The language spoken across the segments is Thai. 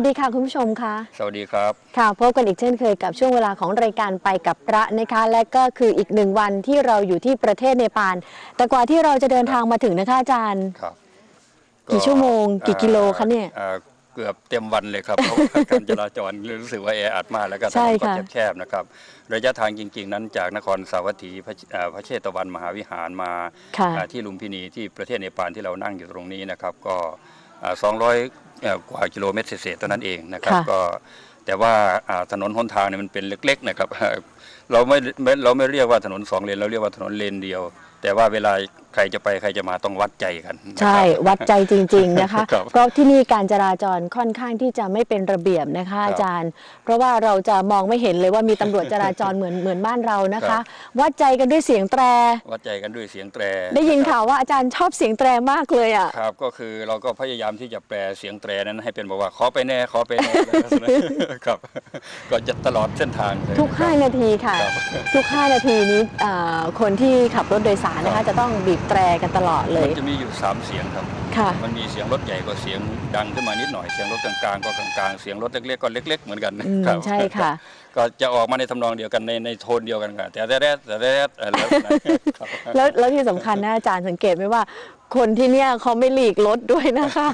สวัสดีค่ะคุณผู้ชมค่ะ สวัสดีครับ ค่ะพบกันอีกเช่นเคยกับช่วงเวลาของรายการไปกับพระนะคะ และก็คืออีกหนึ่งวันที่เราอยู่ที่ประเทศเนปาลแต่กว่าที่เราจะเดินทางมาถึงนะคะอาจารย์ ครับกี่ชั่วโมง กี่กิโลคะเนี่ย อ่าเกือบเต็มวันเลยครับ เพราะว่าการจราจรรู้สึกว่าแออัดมากแล้วก็ถใช่นนก็ค่ะ แคบๆนะครับ ระยะทางจริง ๆ นั้นจากนครสาวัตถีพระอ่าพระเชตวันมหาวิหารมา ค่ะ อ่าที่ลุมพินีที่ประเทศเนปาลที่เรานั่งอยู่ตรงนี้นะครับ ก็ อ่า200เอ่อกว่ากิโลเมตรเศษๆเท่านั้นเองนะครับค่ะก็แต่ว่าอ่าถนนหนทางเนี่ยมันเป็นเล็กๆนะครับเราไม่ไม่เราไม่เรียกว่าถนนสองเลนเราเรียกว่าถนนเลนเดียว แต่ว่าเวลาใครจะไปใครจะมาต้องวัดใจกันนะครับใช่วัดใจจริง ๆนะคะครับเพราะที่นี่การจราจรค่อนข้างที่จะไม่เป็นระเบียบนะคะครับอาจารย์ เพราะว่าเราจะมองไม่เห็นเลยว่ามีตำรวจจราจรเหมือนเหมือนบ้านเรานะครัคะบวัดใจกันด้วยเสียงแตร วัดใจกันด้วยเสียงแตร ได้ยินนะครับข่าวว่าอาจารย์ชอบเสียงแตรมากเลยอะครับก็คือเราก็พยายามที่จะแปลเสียงแตรนั้นให้เป็นบอกว่าขอไปแน่ขอไปแน่ครับก็จะตลอดเส้นทางเลยทุก5นาทีค่ะครับทุก 5 นาทีนี้อ่าคนที่ขับรถโดยสารนะครัคะบจะต้องบีบแตรกันตลอดเลมัยนจะมีอยู่สามเสียงครับค่ะมันมีเสียงรถใหญ่ก็เสียงดังขึ้นมานิดหน่อย เสียงรถกลางๆก็กลางๆ เสียงรถเล็กๆก็เล็ก ๆ เหมือนกันอืมครับใช่ค่ะ ก็จะออกมาในทำนองเดียวกันในในโทนเดียวกันค่ะแต่แต่แต่แต่แต่แต่แล้วครับแล้วแล้วที่สำคัญนะอาจารย์สังเกตไหมว่า คนที่เนี่ยเขาไม่หลีกรถด้วยนะคะ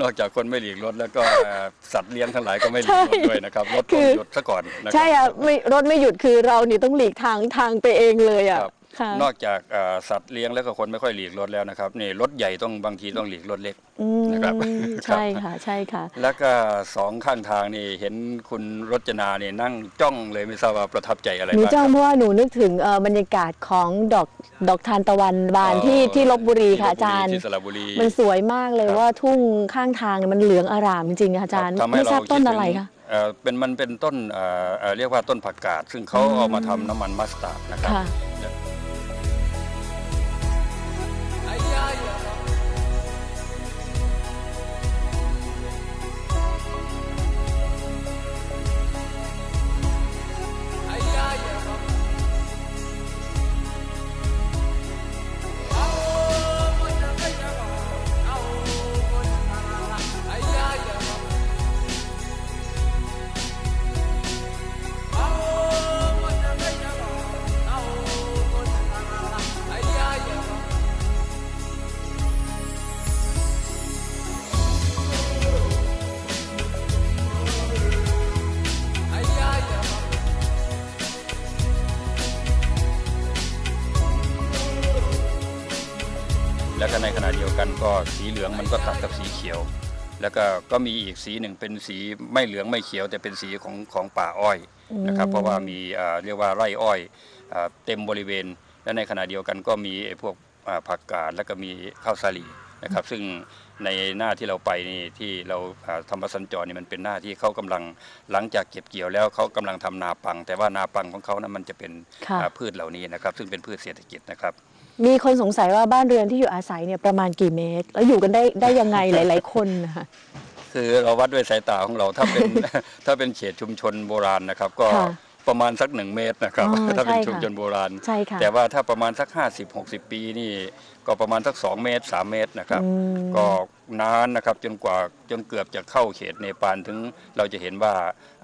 นอกจากคนไม่หลีกรถแล้วก็เอ่อสัตว์เลี้ยงทั้งหลายก็ไม่หลีกรถใช่ด้วยนะครับรถคืต้องอหยุดซะก่อนนะครับใช่อะไม่รถไม่หยุดคือเรานี่ต้องหลีกทางทางไปเองเลยอะ ครับค่ะนอกจากเอ่อสัตว์เลี้ยงแล้วก็คนไม่ค่อยหลีกรถแล้วนะครับนี่รถใหญ่ต้องบางทีต้องหลีกรถเล็ก อืมนะครับใช่ค่ะ ใช่ค่ะ แล้วก็สองข้างทางนี่เห็นคุณรจนาเนี่ยนั่งจ้องเลยไม่ทราบว่าประทับใจอะไรหนูบ้างจ้องคเพรับราะว่าหนูนึกถึงเอ่อบรรยากาศของดอกดอกทานตะวันบานที่เอ่อที่ลบบุรีค่ะที่อาจารย์ที่สระบุรี มันสวยมากเลยครับ ว่าทุ่งข้างทางเนี่ยมันเหลืองอารามจริงๆค่ะอาจารย์ทำให้ไม่ทราบเคิดต้นถึงอะไรคะ เอ่อเป็นมันเป็นต้นเอ่อเอ่อเรียกว่าต้นผักกาด ซึ่งเขาอืมเอามาทำน้ำมันมัสตาร์ดนะครับ ค่ะ แล้วก็ในขณะเดียวกันก็สีเหลืองมันก็ตัดกับสีเขียว แล้วก็ก็มีอีกสีหนึ่งเป็นสีไม่เหลืองไม่เขียว แต่เป็นสีของของป่าอ้อยนะครับอืมเพราะว่ามีเอ่อเรียกว่าไร่อ้อยเอ่อเต็มบริเวณ และในขณะเดียวกันก็มีไอ้พวกอ่าผักกาดแล้วก็มีข้าวสาลีนะครับซึ่งในหน้าที่เราไปนี่ที่เราอ่าทำประสัญจรนี่มันเป็นหน้าที่เขากำลังหลังจากเก็บเกี่ยวแล้วเขากำลังทำนาปัง แต่ว่านาปังของเขานั้นมันจะเป็นค่ะอ่าพืชเหล่านี้นะครับ ซึ่งเป็นพืชเศรษฐกิจนะครับ มีคนสงสัยว่าบ้านเรือนที่อยู่อาศัยเนี่ยประมาณกี่เมตร แล้วอยู่กันได้ได้ยังไงหลาย ๆ คนนะคะคือเราวัดด้วยสายตาของเราถ้าเป็น ถ้าเป็นเขตชุมชนโบราณนะครับ ก็ค่ะประมาณสักหนึ่งเมตรนะครับ อ๋อถ้าเป็นใช่ค่ะชุมชนโบราณ ใช่ค่ะแต่ว่าถ้าประมาณสัก 50 60 ปีนี่ก็ประมาณสัก 2 เมตร 3 เมตรนะครับอืมก็นานนะครับจนกว่าจนเกือบจะเข้าเขตเนปาลถึงเราจะเห็นว่า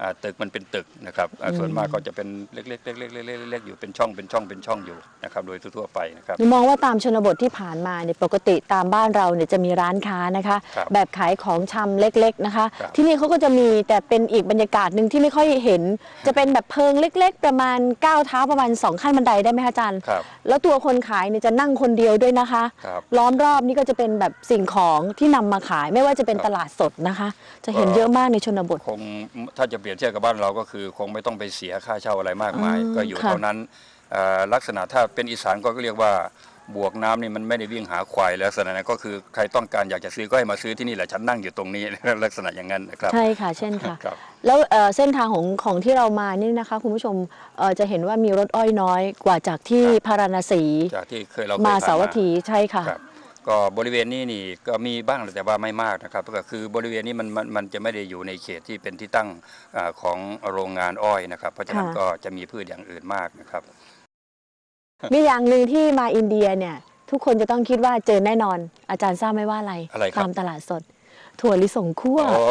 อ่าตึกมันเป็นตึกนะครับอ่าส่วนมากก็จะเป็นเล็กๆเล็กๆเล็กๆเล็กๆอยู่เป็นช่องเป็นช่องเป็นช่องอยู่นะครับโดยทั่วๆไปนะครับหนูมองว่าตามชนบทที่ผ่านมาเนี่ยปกติตามบ้านเราเนี่ยจะมีร้านค้านะคะครับแบบขายของชำเล็กๆนะคะครับที่นี่เขาก็จะมีแต่เป็นอีกบรรยากาศหนึ่งที่ไม่ค่อยเห็น จะเป็นแบบเพิงเล็ก ๆ ประมาณก้าวเท้าประมาณสองขั้นบันไดได้ไหมคะอาจารย์ครับแล้วตัวคนขายเนี่ยจะนั่งคนเดียวด้วยนะคะครับล้อมรอบนี่ก็จะเป็นแบบสิ่งของที่นำมาขาย ไม่ว่าจะเป็นครับตลาดสดนะคะ จะเห็นก็เยอะมากในชนบท คงถ้าจะเปรียบเทียบกับบ้านเราก็คือ คงไม่ต้องไปเสียค่าเช่าอะไรมากมาย อืมก็อยู่ค่ะ เท่านั้นเอ่อลักษณะถ้าเป็นอีสานก็เรียกว่า บวกน้ำนี่มันไม่ได้วิ่งหาควายลักษณะนั้นก็คือใครต้องการอยากจะซื้อก็ให้มาซื้อที่นี่แหละฉันนั่งอยู่ตรงนี้ ลักษณะอย่างนั้นนะครับใช่ค่ะ เช่นค่ะ ครับ แล้วเอ่อเส้นทางของของที่เรามานี่นะคะ คุณผู้ชมเอ่อจะเห็นว่ามีรถอ้อยน้อยกว่าจากที่ครับ พาราณสี จากที่เคยเราเคยมาผ่น สาวัตถีใช่ค่ะ ครับก็บริเวณนี้นี่ก็มีบ้างแต่ว่าไม่มากนะครับก็คือบริเวณนี้มันมันมันจะไม่ได้อยู่ในเขตที่เป็นที่ตั้งอาของโรงงานอ้อยนะครับ เพราะฉะนั้นค่ะ ก็จะมีพืชอย่างอื่นมากนะครับ มีอย่างหนึ่งที่มาอินเดียเนี่ย ทุกคนจะต้องคิดว่าเจอแน่นอน อาจารย์ทราบไหมว่าอะไรอะไรครับ ตามตลาดสด ถั่วลิสงคั่วโอ้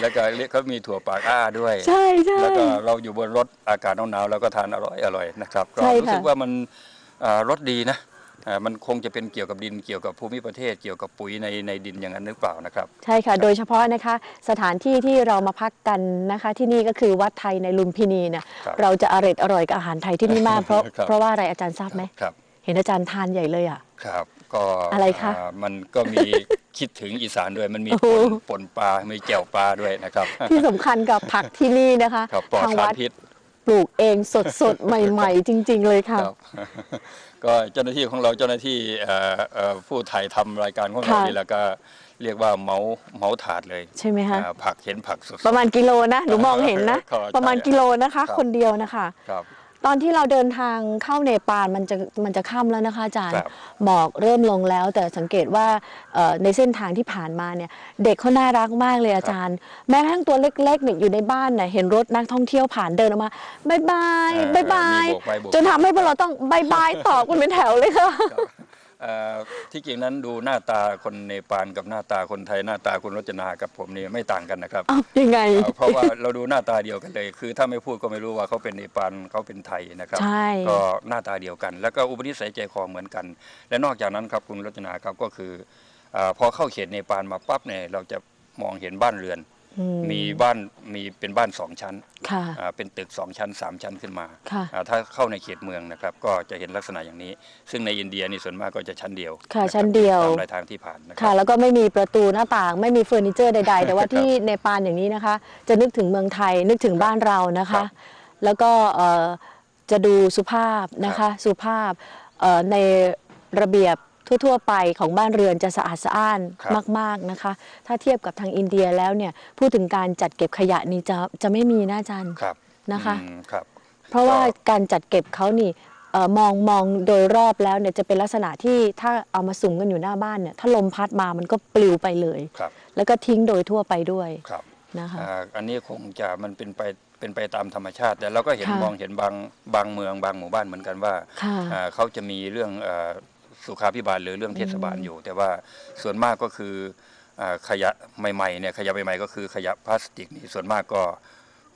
แล้วก็เรียกเขามีถั่วปากอ้าด้วย ใช่ใช่ แล้วก็เราอยู่บนรถอากาศหนาวๆแล้วก็ทานอร่อยอร่อยนะครับ ก็ใช่ค่ะ รู้สึกว่ามันอ่ารสดีนะอ่า มันคงจะเป็นเกี่ยวกับดินเกี่ยวกับภูมิประเทศเกี่ยวกับปุ๋ยในในดินอย่างนั้นหรือเปล่านะครับ ใช่ค่ะ โดยเฉพาะนะคะสถานที่ที่เรามาพักกันนะคะ ที่นี่ก็คือวัดไทยในลุมพินีเนี่ยครับเราจะอร่อยอร่อยกับอาหารไทยที่นี่มากเพราะครับเพราะว่าอะไรอาจารย์ทราบไหมครับเห็นอาจารย์ทานใหญ่เลยอะครับก็อะไรคะามันก็มีคิดถึงอีสานด้วยมันมีโอ้โหป่นป่นปลามีแจ่วปลาด้วยนะครับ ที่สำคัญกับผักที่นี่นะคะครับปลอดทางสารวัดพิษ ปลูกเองสดสดๆ ใหม่ ๆ จริง ๆ เลยค่ะ ครับ ก็เจ้าหน้าที่ของเราเจ้าหน้าที่เอ่อเอ่อผู้ถ่ายทำรายการของเราค่ะ นี่แหละก็เรียกว่าเมาเมาถาดเลยใช่ไหมคะ อ่าผักเห็นผักสดๆประมาณกิโลนะหนูมองเห็นนะเข้าใจประมาณกิโลนะคะ ครับ คนเดียวนะคะ ครับ ตอนที่เราเดินทางเข้าเนปาลมันจะมันจะค่ำแล้วนะคะอาจารย์ครับ หมอกเริ่มลงแล้ว แต่สังเกตว่าเอ่อในเส้นทางที่ผ่านมาเนี่ย เด็กเขาน่ารักมากเลยอาจารย์ แม้กระทั่งตัวเล็กๆเนี่ยอยู่ในบ้านเนี่ยเห็นรถนักท่องเที่ยวผ่านเดินออกมาบายบายเออบายบายมีโบกไม้โบกจนทำให้พวกเราต้องบายบายตอบกันเป็นแถวเลยค่ะ ครับเอ่อ ที่จริงนั้นดูหน้าตาคนเนปาลกับหน้าตาคนไทยหน้าตาคุณรจนากับผมนี่ไม่ต่างกันนะครับอ้าวยังไงเอ่อเพราะว่าเราดูหน้าตาเดียวกันเลย คือถ้าไม่พูดก็ไม่รู้ว่าเขาเป็นเนปาลเขาเป็นไทยนะครับใช่ก็หน้าตาเดียวกัน แล้วก็อุปนิสัยใจคอเหมือนกัน และนอกจากนั้นครับคุณรจนาครับก็คือเออพอเข้าเขตเนปาลมาปั๊บเนี่ยเราจะมองเห็นบ้านเรือนอื มีบ้านมีเป็นบ้านสองชั้นค่ะอ่าเป็นตึกสองชั้นสามชั้นขึ้นมาค่ะอ่าถ้าเข้าในเขตเมืองนะครับ ก็จะเห็นลักษณะอย่างนี้ ซึ่งในอินเดียนี่ส่วนมากก็จะชั้นเดียวค่ะรับชั้นเดียวตามรายทางที่ผ่านนะคค่ะรับแล้วก็ไม่มีประตูหน้าต่าง ไม่มีเฟอร์นิเจอร์ใด ๆ แต่ว่าที่เนปาลอย่างนี้นะคะ จะนึกถึงเมืองไทยนึกถึงบ้านเรานะครัคะบแล้วก็เอ่อจะดูสุภาพนะคะ สุภาพเอ่อในระเบียบ ทั่ว ๆ ไปของบ้านเรือนจะสะอาดสะอ้านครับมาก ๆนะคะ ถ้าเทียบกับทางอินเดียแล้วเนี่ยพูดถึงการจัดเก็บขยะนี่จะจะไม่มีนะอาจารย์ ครับนะคะ อืมครับ เพราะว่าก็การจัดเก็บเขานี่เอ่อมองมองโดยรอบแล้วเนี่ยจะเป็นลักษณะที่ถ้าเอามาสุ่มกันอยู่หน้าบ้านเนี่ยถ้าลมพัดมามันก็ปลิวไปเลย ครับ แล้วก็ทิ้งโดยทั่วไปด้วยครับนะคะ อ่าอันนี้คงจะมันเป็นไปเป็นไปตามธรรมชาติ แต่เราก็เห็นค่ะมองเห็นบางบางเมืองบางหมู่บ้านเหมือนกันว่าค่ะ อ่าเขาจะมีเรื่องเอ่อ สุขาพิบาลหรือเรื่องเทศบาลอยู่ แต่ว่าส่วนมากก็คืออ่าขยะใหม่ๆเนี่ยขยะใหม่ๆก็คือขยะพลาสติกนี่ส่วนมากก็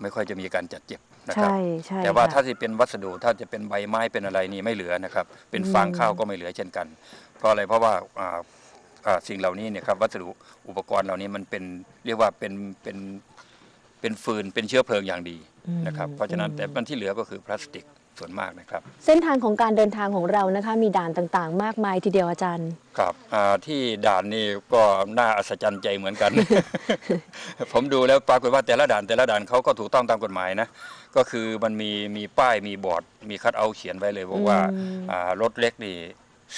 ไม่ค่อยจะมีการจัดเก็บนะครับใช่ใช่แต่ว่าค่ะถ้าจะเป็นวัสดุถ้าจะเป็นใบไม้เป็นอะไรนี่ไม่เหลือนะครับ เป็นอืมฟางข้าวก็ไม่เหลือเช่นกัน เพราะอะไรเพราะว่าอ่าอ่าสิ่งเหล่านี้เนี่ยครับวัสดุอุปกรณ์เหล่านี้มันเป็นเรียกว่าเป็นเป็นเป็นฟืนเป็นเชื้อเพลิงอย่างดีนะครับ เพราะฉะนั้นแต่มันที่เหลือก็คือพลาสติก ส่วนมากนะครับ เส้นทางของการเดินทางของเรานะคะมีด่านต่างๆ มากมายทีเดียวอาจารย์ ครับอ่าที่ด่านนี่ก็น่าอัศจรรย์ใจเหมือนกัน ผมดูแล้วปรากฏว่าแต่ละด่านแต่ละด่านเขาก็ถูกต้องตามกฎหมายนะ ก็คือมันมีมีป้ายมีบอร์ด มีคัดเอาท์เขียนไว้เลยบอกว่าอืมอ่ารถเล็กนี่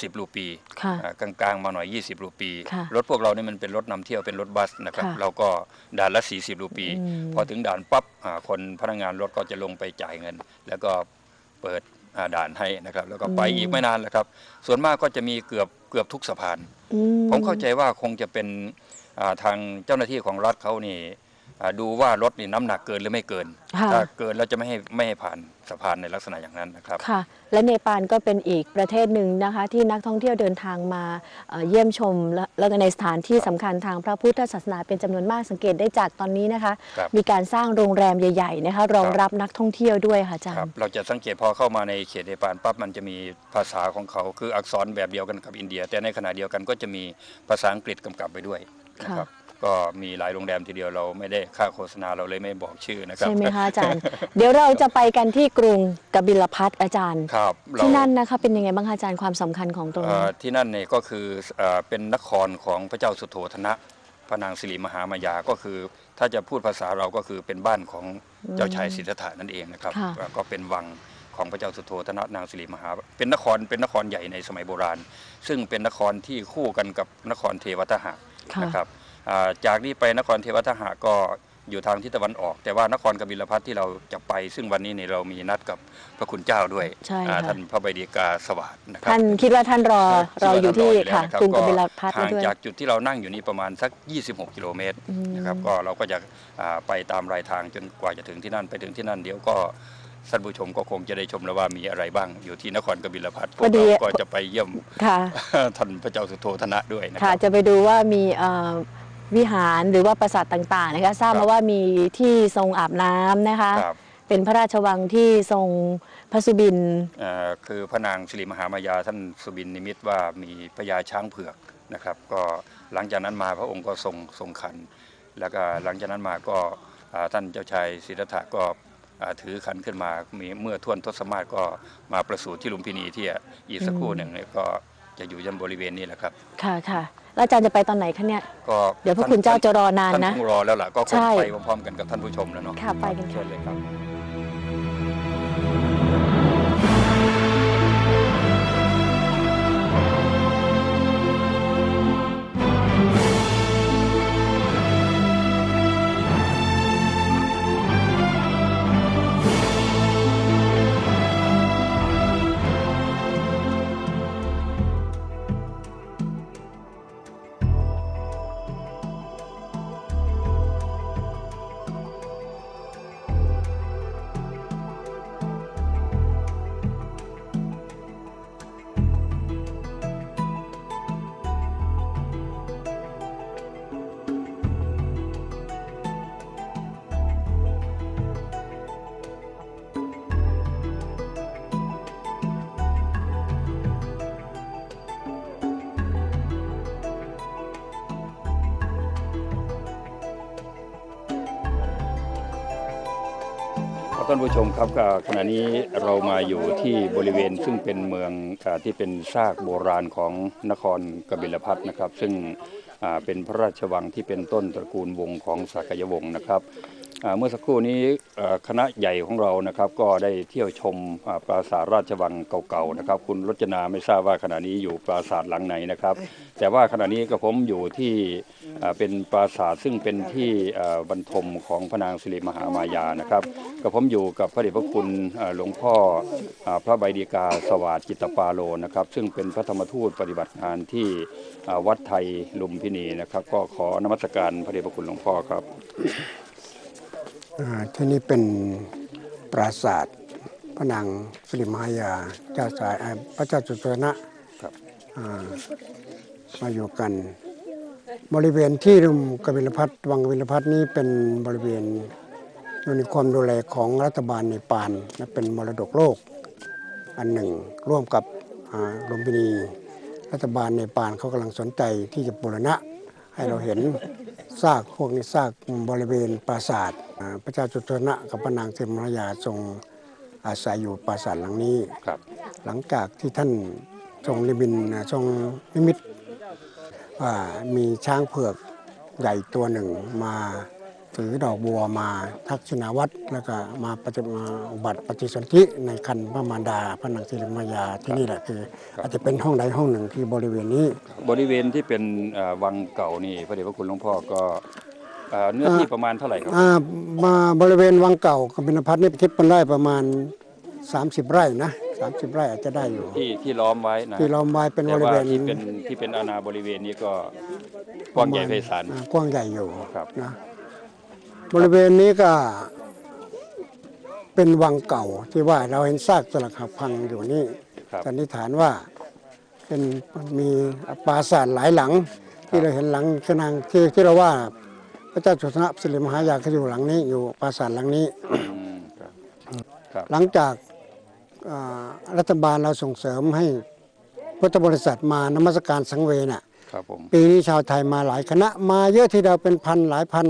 สิบรูปีค่ะอ่ากลางๆมาหน่อย 20รูปี ค่ะรถพวกเรานี่มันเป็นรถนำเที่ยวเป็นรถบัสนะครับ ค่ะเราก็ด่านละ 40รูปี อืม พอถึงด่านปั๊บอ่าคนพนักงานรถก็จะลงไปจ่ายเงิน แล้วก็ เปิดอ่าด่านให้นะครับ แล้วก็ไปอีกไม่นานแหละครับ ส่วนมากก็จะมีเกือบเกือบทุกสะพานอืผมเข้าใจว่าคงจะเป็นอ่าทางเจ้าหน้าที่ของรัฐเขานี่อ่าดูว่ารถนี่น้ำหนักเกินหรือไม่เกินค่ะถ้าเกินแล้วจะไม่ให้ไม่ให้ผ่านสะพานในลักษณะอย่างนั้นนะครับ ค่ะ และเนปาลก็เป็นอีกประเทศหนึ่งนะคะ ที่นักท่องเที่ยวเดินทางมาเอ่อเยี่ยมชมและแล้วก็ในสถานที่สำคัญทางพระพุทธศาสนาเป็นจำนวนมากสังเกตได้จากตอนนี้นะคะครับมีการสร้างโรงแรมใหญ่ๆนะคะรองครับรับนักท่องเที่ยวด้วยค่ะอาจารครับย์เราจะสังเกตพอเข้ามาในเขตเนปาลปั๊บมันจะมีภาษาของเขาคืออักษรแบบเดียวกันกับอินเดีย แต่ในขณะเดียวกันก็จะมีภาษาอังกฤษกำกับไปด้วยนะครับ ก็มีหลายโรงแรมทีเดียวเราไม่ได้ค่าโฆษณาเราเลยไม่บอกชื่อนะครับ ใช่ไหมคะอาจารย์ เดี๋ยวเราจะไปกันที่กรุงกบิลพัทอาจารย์ ครับเราที่นั่นนะคะเป็นยังไงบ้างคะอาจารย์ความสำคัญของตรงเอ่นี้อที่นั่นเนี่ยก็คือเอ่อเป็นนครของพระเจ้าสุโธธนะ พระนางสิริมหามายาก็คือ ถ้าจะพูดภาษาเราก็คือเป็นบ้านของเจ้าชายสิทธัตถะนั่นเองนะครับ ค่ะ ก็ก็เป็นวังของพระเจ้าสุโธธนะนางสิริมหา เป็นนครเป็นนครใหญ่ในสมัยโบราณ ซึ่งเป็นนครที่คู่กันกับนครเทวทหะค่ะ นะครับอ่า จากนี้ไปนครเทวทหะก็อยู่ทางทิศตะวันออก แต่ว่านครกบิลพัทที่เราจะไป ซึ่งวันนี้เนี่ยเรามีนัดกับพระคุณเจ้าด้วยใช่อ่าค่ะท่านพระบดีกาสวัสดนะครัท่านคิดว่าท่านรอเราอยู่ที่ค่ะคิดว่ากรุงกท่านบิอลยู่พัทแล้วแล้วห่างด้วยจากจุดที่เรานั่งอยู่นี่ประมาณสัก 26 กิโลเมตรอืมนะครับก็เราก็จะอ่าไปตามรายทางจนกว่าจะถึงที่นั่นไปถึงที่นั่นเดี๋ยวก็ท่านผู้ชมก็คงจะได้ชมแล้วว่ามีอะไรบ้างอยู่ที่นครกบิลพัทพวพกอดีเราก็จะไปเยี่ยมค่ะท่านพระเจ้าสุโธธนะด้วยนะคค่ะรับจะไปดูว่ามีเอ่อ วิหารหรือว่าปราสาทต่างๆนะคะทราบครัมาบว่ามีที่ทรงอาบน้ำนะคะ ครับเป็นพระราชวังที่ทรงพระสุบิน เอ่อคือพระนางสิริมหามายาท่านสุบินนิมิตว่ามีพญาช้างเผือกนะครับ ก็หลังจากนั้นมาพระองค์ก็ทรงทรงคัน แล้วก็หลังจากนั้นมาก็อ่าท่านเจ้าชายสิทธัตถะก็อ่าถือขันขึ้นมามีเมื่อทวนทศมาศก็มาประสูติที่ลุมพินีที่อีกสักครู่หนึ่งเนี่ยก็จะอยู่ยันบริเวณนี้แหละครับ ค่ะค่ะ แล้วอาจารย์จะไปตอนไหนคะเนี่ย ก็เดี๋ยวพระคุณเจ้าจะรอนานท่านนะคงรอแล้วล่ะก็คใช่งไปพร้อมๆกันกับท่านผู้ชมแล้วเนาะค่ะไปกันเชิค่ะ ญเลยครับ ท่านผู้ชมครับขณะนี้เรามาอยู่ที่บริเวณซึ่งเป็นเมืองที่เป็นซากโบราณของนครกบิลพัทนะครับ ซึ่งเป็นพระราชวังที่เป็นต้นตระกูลวงศ์ของสักยวงศ์นะครับ เมื่อสักครู่นี้เอ่อคณะใหญ่ของเรานะครับ ก็ได้เที่ยวชมอ่าปราสาทราชวังเก่าๆนะครับ คุณรจนาไม่ทราบว่าขณะนี้อยู่ปราสาทหลังไหนนะครับ แต่ว่าขณะนี้ก็ผมอยู่ที่อ่าเป็นปราสาทซึ่งเป็นที่อ่าบรรทมของพระนางสิริมหามายานะครับกับผมอยู่กับพระเดชพระคุณอ่าหลวงพ่ออ่าพระใบดีกาสวัสดิ์จิตตปาโลนะครับ ซึ่งเป็นพระธรรมทูตปฏิบัติงานที่อ่าวัดไทยลุมพินีนะครับ ก็ขอนมัสการพระเดชพระคุณหลวงพ่อครับอ่า ที่นี่เป็นปราสาทพระนางสิริมหายาเจ้าสายอ่าพระเจ้าจุตนะครับอ่ามาอยู่กัน บริเวณที่รุมกบิลพัทวังกบิลพัทนี้เป็นบริเวณอยู่ในความดูแลของรัฐบาลเนปาลและเป็นมรดกโลก อันหนึ่งร่วมกับอ่าลุมพินีรัฐบาลเนปาลเขากำลังสนใจที่จะบูรณะ ให้เราเห็นซากพวกนี้ซากบริเวณปราสาทอ่า พระเจ้าจุตนะกับพระนางเทมรยาทรงอาศัยอยู่ปราสาทหลังนี้ครับ หลังจากที่ท่านทรงนิมิตทรงนิมิตว่ามีช้างเผือกใหญ่ตัวหนึ่งมาถือดอกบัวมาทักษิณาวัตรแล้วก็มาปฏิมาอุบัติปฏิสนธิในคันพระมารดาพระนางสิริมายาที่นี่แหละคือ อาจจะเป็นห้องใดห้องหนึ่งที่บริเวณนี้ บริเวณที่เป็นอ่าวังเก่านี่พระเดชพระคุณหลวงพ่อก็ อ่าเนื้อที่ประมาณเท่าไหร่ครับอ่ามาบริเวณวังเก่ากบินพัฒน์นี่คิดเป็นไร่ประมาณ 30 ไร่นะ 30 ไร่อาจจะได้อยู่ ที่ที่ล้อมไว้นะที่ล้อมไว้เป็นบแต่ริว่าเวณที่เป็นที่เป็นอาณาบริเวณนี้ก็กว้างใหญ่ไพศาล อ่ากว้างใหญ่อยู่ครับ นะบริเวณนี้ก็ เป็นวังเก่าที่ว่าเราเห็นซากสลักหักพังอยู่นี่ ครับสันนิษฐานว่าเป็นมีปราสาทหลายหลัง ที่เราเห็นหลังขนางที่ที่เราว่า พระเจ้าจุฑนะสิริมหายาเขาอยู่หลังนี้อยู่ปราสาทหลังนี้อืมครับครับหลังจากอ่ารัฐบาลเราส่งเสริมให้พุทธบริษัทมานมัสการสังเวน่ะครับผมปีนี้ชาวไทยมาหลายคณะ มาเยอะทีเดียวเป็นพันหลายพัน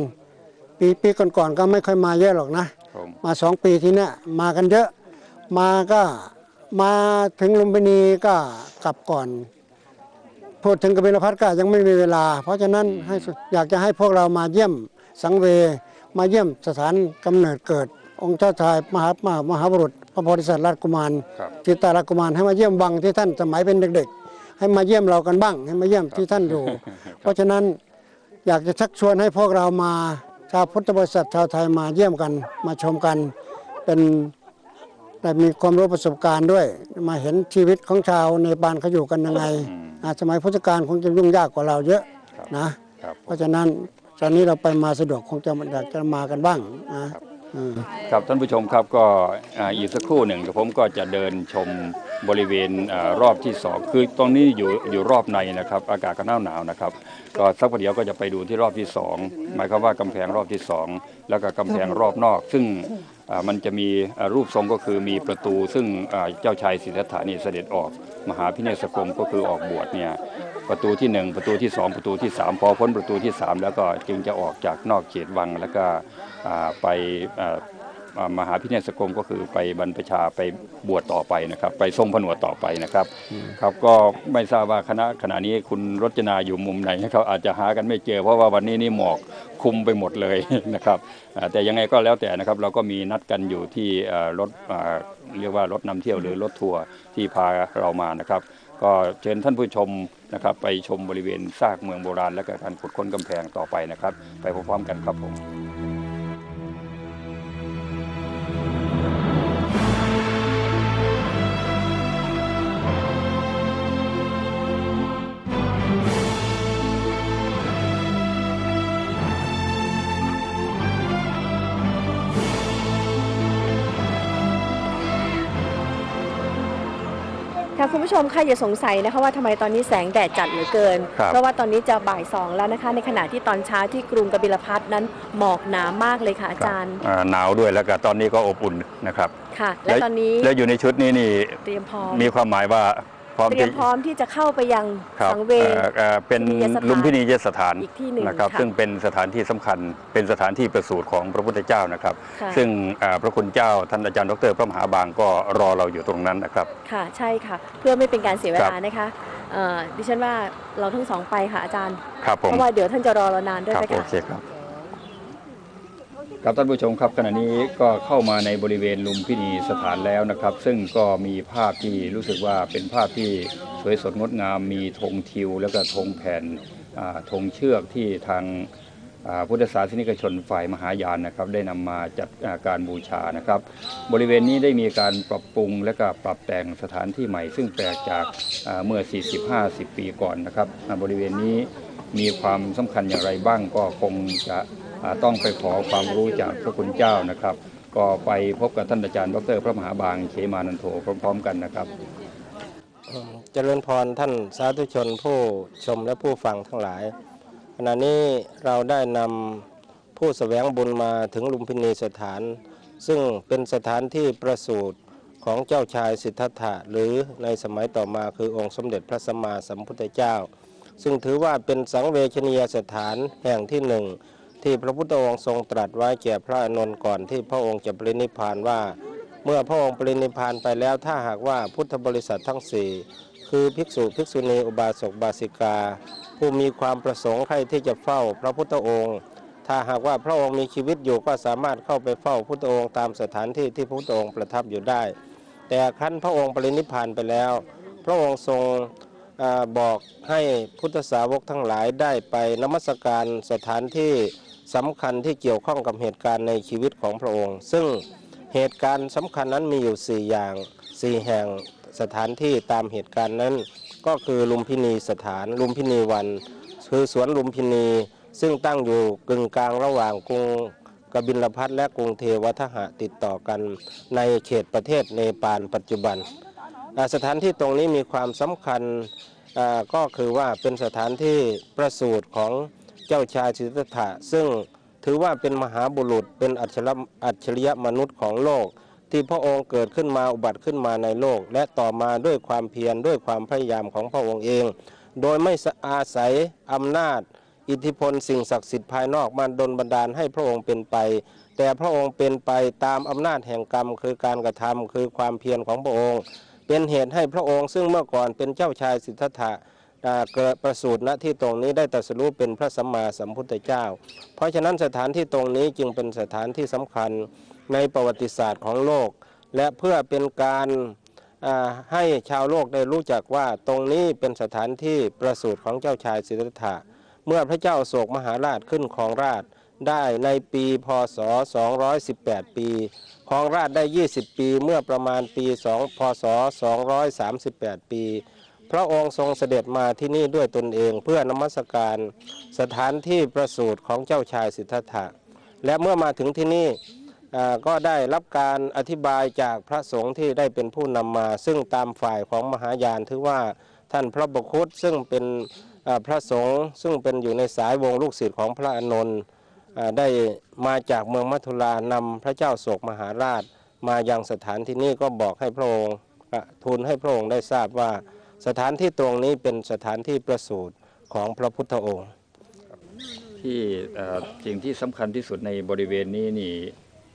ปีปีก่อนๆก็ไม่ค่อยมาเยอะหรอกนะผมมาสองปีที่เนี้ยมากันเยอะ มาก็มาถึงลุมพินีก็กลับก่อน พูดถึงกบิลพัทก็ยังไม่มีเวลา เพราะฉะนั้นให้สุอยากจะให้พวกเรามาเยี่ยมสังเวมาเยี่ยมสถานกำเนิดเกิด องค์เจ้าชายมหามหามหาบุรุษพระโพธิสัตว์ราชกุมารครับทิตาราชกุมารให้มาเยี่ยมวังที่ท่านสมัยเป็นเด็ก ๆ ให้มาเยี่ยมเรากันบ้าง ให้มาเยี่ยมที่ท่านอยู่ เพราะฉะนั้นอยากจะชักชวนให้พวกเรามาชาวพุทธบริษัทชาวไทยมาเยี่ยมกันมาชมกันเป็น ได้มีความรู้ประสบการณ์ด้วย มาเห็นชีวิตของชาวเนปาลเขาอยู่กันยังไงอ่าสมัยพุทธกาลคงจะยุ่งยากกว่าเราเยอะนะครับเพราะฉะนั้นตอนนี้เราไปมาสะดวกคงจะอยากจะมากันบ้างนะครับท่านผู้ชมครับก็อ่าอีกสักครู่หนึ่งเดี๋ยวผมก็จะเดินชมบริเวณอารอบที่สองคือตรงนี้อยู่อยู่รอบในนะครับ อากาศก็หนาวหนาวๆนะครับ ก็สักประเดี๋ยวก็จะไปดูที่รอบที่สองหมายความว่ากำแพงรอบที่สองแล้วก็กำแพงรอบนอก ซึ่งอ่า มันจะมีรูปทรงก็คือมีประตูซึ่งเจ้าชายสิทธัตถะนี่เสด็จออกมหาพิเนศกรมก็คือออกบวชเนี่ยประตูที่หนึ่งประตูที่สองประตูที่สามพอพ้นประตูที่สามแล้วก็จึงจะออกจากนอกเขตวังแล้วก็ไป มหาพิเนศกรมก็คือไปบรรพชาไปบวชต่อไปนะครับ ไปทรงผนวดต่อไปนะครับ ครับก็ไม่ทราบว่าคณะขณะนี้คุณรจนาอยู่มุมไหนนะครับอาจจะหากันไม่เจอเพราะว่าวันนี้นี่หมอกคลุมไปหมดเลยนะครับอ่าแต่ยังไงก็แล้วแต่นะครับเราก็มีนัดกันอยู่ที่เอ่อรถอ่าเรียกว่ารถนำเที่ยวหรือรถทัวร์ที่พาเรามานะครับ ก็เชิญท่านผู้ชมนะครับไปชมบริเวณซากเมืองโบราณ และก็การขุดค้นกำแพงต่อไปนะครับ ไปพร้อมๆกันครับผม ค่ะคุณผู้ชมค่ะอย่าสงสัยนะคะว่าทำไมตอนนี้แสงแดดจัดเหลือเกินครับเพราะว่าตอนนี้จะบ่ายสองแล้วนะคะ ในขณะที่ตอนเช้าที่กรุงกบิลพัทนั้นหมอกหนามากเลยค่ะอาจารย์อ่าหนาวด้วยแล้วก็ตอนนี้ก็อบอุ่นนะครับค่ะและตอนนี้แล้วอยู่ในชุดนี้นี่เตรียมพร้อมมีความหมายว่า พร้อมเตรียที่มพร้อมที่จะเข้าไปยังครับสังเวชเอ่อเอ่อเป็นพินียสถานลุมพินียสถานอีกที่หนึ่งนะครับค่ะซึ่งเป็นสถานที่สำคัญ เป็นสถานที่ประสูติของพระพุทธเจ้านะครับค่ะซึ่งอ่าพระคุณเจ้าท่านอาจารย์ดรพระมหาบางก็รอเราอยู่ตรงนั้นนะครับ ค่ะใช่ค่ะ เพื่อไม่เป็นการเสียเวครัลาบนะคะเอ่อดิฉันว่าเราทั้งสองไปค่ะอาจารย์ครับผมเพราะว่าเดี๋ยวท่านจะรอเรานานด้วยครับไหมโอคะเคครับ ครับท่านผู้ชมครับขณะนี้ก็เข้ามาในบริเวณลุมพินีสถานแล้วนะครับ ซึ่งก็มีภาพที่รู้สึกว่าเป็นภาพที่สวยสดงดงาม มีธงทิว แล้วก็ธงแผ่นธงเชือกที่ทางพุทธศาสนิกชนฝ่ายมหายานนะครับ ได้นำมาจัดาการบูชานะครับ บริเวณนี้ได้มีการปรับปรุงและก็ปรับแต่งสถานที่ใหม่ ซึ่งแปลกจากเมื่อ 40-50 ปีก่อนนะครับบริเวณนี้มีความสำคัญอย่างไรบ้างก็คงจะ ต้องไปขอความรู้จากพระคุณเจ้านะครับ ก็ไปพบกับท่านอาจารย์ดรพระมหาบางเขมานันโทพร้อม ๆ กันนะครับเจริญพรท่านสาธุชนผู้ชมและผู้ฟังทั้งหลาย ขณะนี้เราได้นำผู้แสวงบุญมาถึงลุมพินีสถาน ซึ่งเป็นสถานที่ประสูติของเจ้าชายสิทธัตถะหรือในสมัยต่อมาคือองค์สมเด็จพระสัมมาสัมพุทธเจ้า ซึ่งถือว่าเป็นสังเวชนียสถานแห่งที่หนึ่ง ที่พระพุทธองค์ทรงตรัสไว้แก่พระอานนก่อนที่พระองค์จะปรินิพานว่า เมื่อพระองค์ปรินิพานไปแล้วถ้าหากว่าพุทธบริษัททั้งสี่คือภิกษุภิกษุณีอุบาสกบาสิกา ผู้มีความประสงค์ใครที่จะเฝ้าพระพุทธองค์ ถ้าหากว่าพระองค์มีชีวิตอยู่ก็สามารถเข้าไปเฝ้าพุทธองค์ตามสถานที่ที่พระพุทธองค์ประทับอยู่ได้ แต่ครั้นพระองค์ปรินิพานไปแล้ว พระองค์ทรงอบอกให้พุทธสาวกทั้งหลายได้ไปนมัสการสถานที่ สำคัญที่เกี่ยวข้องกับเหตุการณ์ในชีวิตของพระองค์ ซึ่งเหตุการณ์สำคัญนั้นมีอยู่ 4 อย่าง 4 แห่งสถานที่ตามเหตุการณ์นั้น ก็คือลุมพินีสถานลุมพินีวัน คือสวนลุมพินี ซึ่งตั้งอยู่กึ่งกลางระหว่างกรุงกบิลพัทและกรุงเทวทหะติดต่อกันในเขตประเทศเนปาลปัจจุบัน สถานที่ตรงนี้มีความสำคัญก็คือว่าเป็นสถานที่ประสูติของ จ้าชายสิทธัตถะซึ่งถือว่าเป็นมหาบุรุษเป็นอัจฉริอัจฉริยมนุษย์ของโลก ที่พระองค์เกิดขึ้นมาอุบัติขึ้นมาในโลก และต่อมาด้วยความเพียรด้วยความพยายามของพระองค์เอง โดยไม่อาศัยอำนาจ อิทธิพลสิ่งศักดิ์สิทธิ์ภายนอกมาดลบันดาลให้พระองค์เป็นไป แต่พระองค์เป็นไปตามอำนาจแห่งกรรม คือการกระทำคือความเพียรของพระองค์ เป็นเหตุให้พระองค์ซึ่งเมื่อก่อนเป็นเจ้าชายสิทธัตถะ ประสูติณที่ตรงนี้ได้ตรัสรู้เป็นพระสัมมาสัมพุทธเจ้า เพราะฉะนั้นสถานที่ตรงนี้จึงเป็นสถานที่สำคัญในประวัติศาสตร์ของโลก และเพื่อเป็นการให้ชาวโลกได้รู้จักว่าตรงนี้เป็นสถานที่ประสูติของเจ้าชายสิทธัตถะเมื่อพระเจ้าโศกมหาราชขึ้นครองราชได้ในปีพศ 218 ปีครองราชได้ 20 ปีเมื่อประมาณปี 2 พศ 238 ปี พระองค์ทรงเสด็จมาที่นี่ด้วยตนเองเพื่อนมัสการสถานที่ประสูติของเจ้าชายสิทธัตถะ และเมื่อมาถึงที่นี่ก็ได้รับการอธิบายจากพระสงฆ์ที่ได้เป็นผู้นำมา ซึ่งตามฝ่ายของมหายานถือว่าท่านพระบคุตซึ่งเป็นพระสงฆ์ซึ่งเป็นอยู่ในสายวงลูกศิษย์ของพระอานนท์ได้มาจากเมืองมัทุรานำพระเจ้าโศกมหาราช มายังสถานที่นี้ก็บอกให้พระองค์ทูลให้พระองค์ได้ทราบว่า สถานที่ตรงนี้เป็นสถานที่ประสูติของพระพุทธองค์ ที่เอ่อสิ่งที่สำคัญที่สุดในบริเวณนี้นี่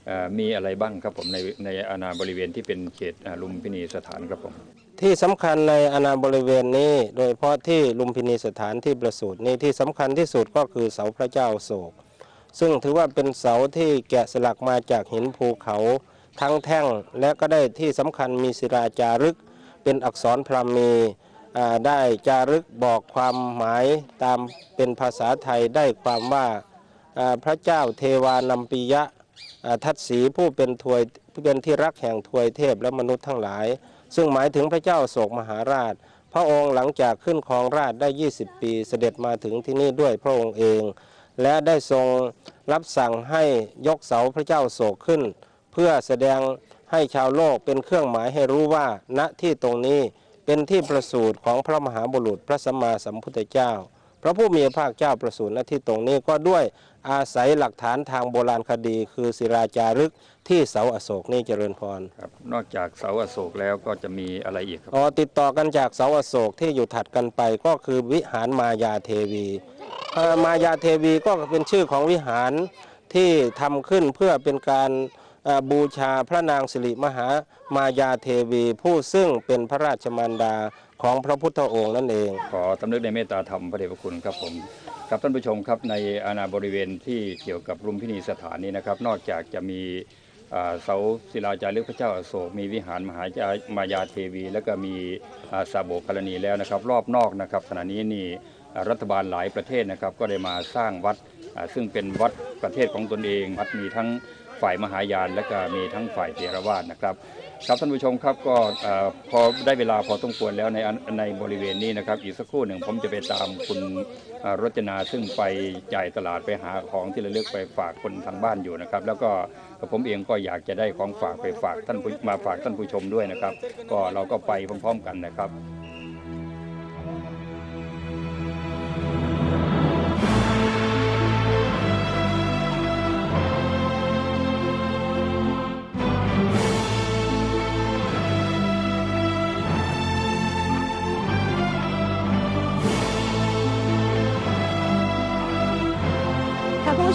เอ่อมีอะไรบ้างครับผมในในอาณาบริเวณที่เป็นเขตอ่าลุมพินีสถานครับผมที่สำคัญในอาณาบริเวณนี้ โดยเฉพาะที่ลุมพินีสถานที่ประสูตินี้ที่สำคัญที่สุดก็คือเสาพระเจ้าโศก ซึ่งถือว่าเป็นเสาที่แกะสลักมาจากหินภูเขาทั้งแท่งและก็ได้ที่สำคัญมีศิลาจารึก เป็นอักษรพราหมีได้จารึกบอกความหมายตามเป็นภาษาไทยได้ความว่าพระเจ้าเทวานัมปิยะทัตสีผู้เป็นถวยผู้เป็นที่รักแห่งถวยเทพและมนุษย์ทั้งหลาย ซึ่งหมายถึงพระเจ้าโศกมหาราช พระองค์หลังจากขึ้นครองราชได้ 20 ปีเสด็จมาถึงที่นี่ด้วยพระองค์เอง และได้ทรงรับสั่งให้ยกเสาพระเจ้าโศกขึ้น เพื่อแสดง ให้ชาวโลกเป็นเครื่องหมายให้รู้ว่า ณที่ตรงนี้เป็นที่ประสูติของพระมหาบุรุษพระสัมมาสัมพุทธเจ้า พระผู้มีพระภาคเจ้าประสูติณที่ตรงนี้ก็ด้วยอาศัยหลักฐานทางโบราณคดี คือศิราจารึกที่เสาอโศกนี่เจริญพรครับนอกจากเสาอโศกแล้วก็จะมีอะไรอีกครับอ๋อติดต่อกันจากเสาอโศกที่อยู่ถัดกันไปก็คือวิหารมายาเทวีเอ่อมายาเทวีก็เป็นชื่อของวิหารที่ทำขึ้นเพื่อเป็นการเอ่อ บูชาพระนางสิริมหามายาเทวี ผู้ซึ่งเป็นพระราชมารดาของพระพุทธองค์นั่นเอง ขอตำนึกในเมตตาธรรมพระเดชพระคุณครับผมครับท่านผู้ชมครับในอาณาบริเวณที่เกี่ยวกับลุมพินีสถานนี้นะครับ นอกจากจะมีเสาศิลาจารึกพระเจ้าอโศกมีวิหารมหามายาเทวี แล้วก็มีอ่าซาโบกรณีแล้วนะครับ รอบนอกนะครับขณะนี้นี่รัฐบาลหลายประเทศนะครับก็ได้มาสร้างวัดซึ่งเป็นวัดประเทศของตนเองวัดมีทั้ง ฝ่ายมหายาน และก็มีทั้งฝ่ายเทรวาสนะครับ ครับท่านผู้ชมครับก็พอได้เวลาพอต้องควรแล้วในในบริเวณนี้นะครับ อีกสักครู่หนึ่งผมจะไปตามคุณรจนาซึ่งไปจ่ายตลาดไปหาของที่ระลึกไปฝากคนทางบ้านอยู่นะครับ แล้วก็ผมเองก็อยากจะได้ของฝากไปฝากท่านผู้มาฝากท่านผู้ชมด้วยนะครับ ก็เราก็ไปพร้อม ๆ กันนะครับ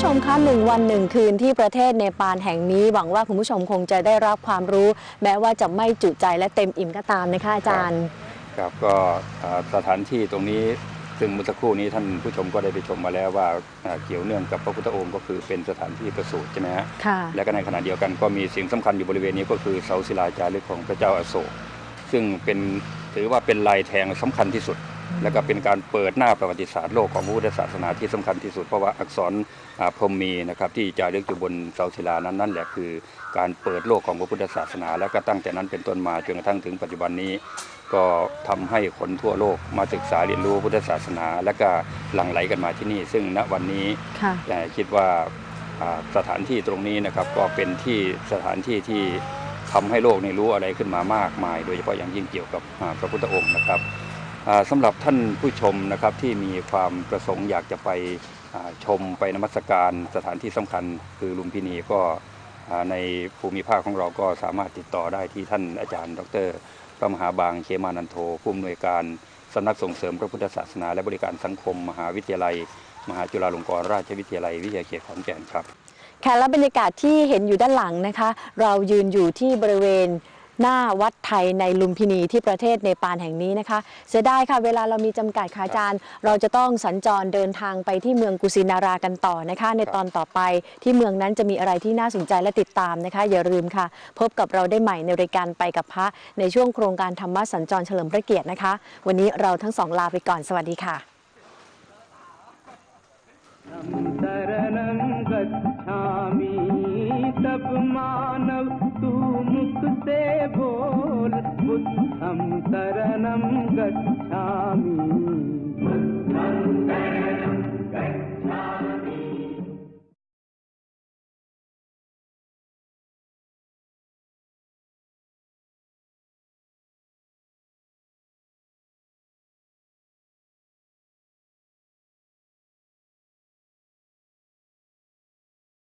ผู้ชมคะหนึ่งวันหนึ่งคืนที่ประเทศเนปาลแห่งนี้ หวังว่าคุณผู้ชมคงจะได้รับความรู้ แม้ว่าจะไม่จุใจและเต็มอิ่มก็ตามนะคะอาจารย์ ครับก็อ่าสถานที่ตรงนี้ซึ่งเมื่อสักครู่นี้ท่านผู้ชมก็ได้ไปชมมาแล้วว่าอ่าเกี่ยวเนื่องกับพระพุทธองค์ก็คือเป็นสถานที่ประสูติใช่ไหมฮะค่ะและก็ในขณะเดียวกันก็มีสิ่งสำคัญอยู่บริเวณนี้ก็คือเสาศิลาจารึกของพระเจ้าอโศกซึ่งเป็นถือว่าเป็นลายแทงสำคัญที่สุด และก็เป็นการเปิดหน้าประวัติศาสตร์โลกของพุทธศาสนาที่สำคัญที่สุดเพราะว่าอักษรพรมมีนะครับที่จารึกอยู่บนเสาศิลานั้นนั่นแหละคือการเปิดโลกของพระพุทธศาสนา และก็ตั้งแต่นั้นเป็นต้นมาจนกระทั่งถึงปัจจุบันนี้ ก็ทำให้คนทั่วโลกมาศึกษาเรียนรู้พุทธศาสนา และก็หลั่งไหลกันมาที่นี่ ซึ่งณวันนี้ค่ะคิดว่าสถานที่ตรงนี้นะครับก็เป็นที่สถานที่ที่ทำให้โลกนี่รู้อะไรขึ้นมามากมาย โดยเฉพาะอย่างยิ่งเกี่ยวกับพระพุทธองค์นะครับ สำหรับท่านผู้ชมนะครับที่มีความประสงค์อยากจะไปชมไปนมัสการสถานที่สำคัญ คือลุมพินีก็ในภูมิภาคของเราก็สามารถติดต่อได้ที่ท่านอาจารย์ ดรพระมหาบางเขมานันโทผู้อำนวยการสำนักส่งเสริมพระพุทธศาสนา และบริการสังคม มหาวิทยาลัย มหาจุฬาลงกรณราชวิทยาลัย วิทยาเขตขอนแก่นครับค่ะและบรรยากาศที่เห็นอยู่ด้านหลังนะคะ เรายืนอยู่ที่บริเวณ หน้าวัดไทยในลุมพินีที่ประเทศเนปาลแห่งนี้นะคะ เสียดายค่ะเวลาเรามีจำกัดค่ะอาจารย์ เราจะต้องสัญจรเดินทางไปที่เมืองกุสินารากันต่อนะคะ ในตอนต่อไปที่เมืองนั้นจะมีอะไรที่น่าสนใจและติดตามนะคะ อย่าลืมค่ะ พบกับเราได้ใหม่ในรายการไปกับพระในช่วงโครงการธรรมะสัญจรเฉลิมพระเกียรตินะคะ วันนี้เราทั้งสองลาไปก่อนสวัสดีค่ะ शरणं गच्छामि तब मानव से भोल बुद्धं शरणम गच्छामि।